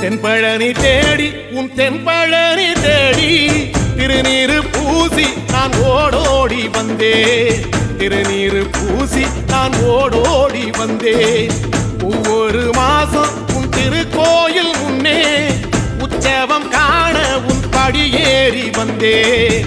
தென்பழனி தேடி உன் தென்பழனி தேடி திருநீரு பூசி நான் ஓடோடி வந்தேன் திருநீரு பூசி நான் ஓடோடி வந்தேன் ஒவ்வொரு மாசம் உன் திருக்கோயில் முன்னே உற்சவம் காண உன் படியேறி வந்தேன்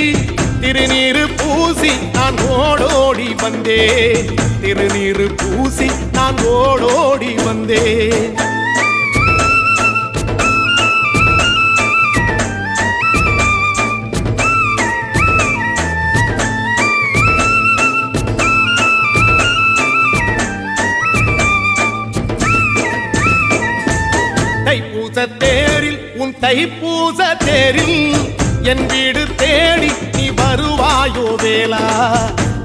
வந்தேன். திருநீரு பூசி நான் ஓடோடி வந்தேன். தைப்பூச தேரில் உன் தைப்பூச தேரில் என் வீடு தேடி நீ வருவாயோ வேலா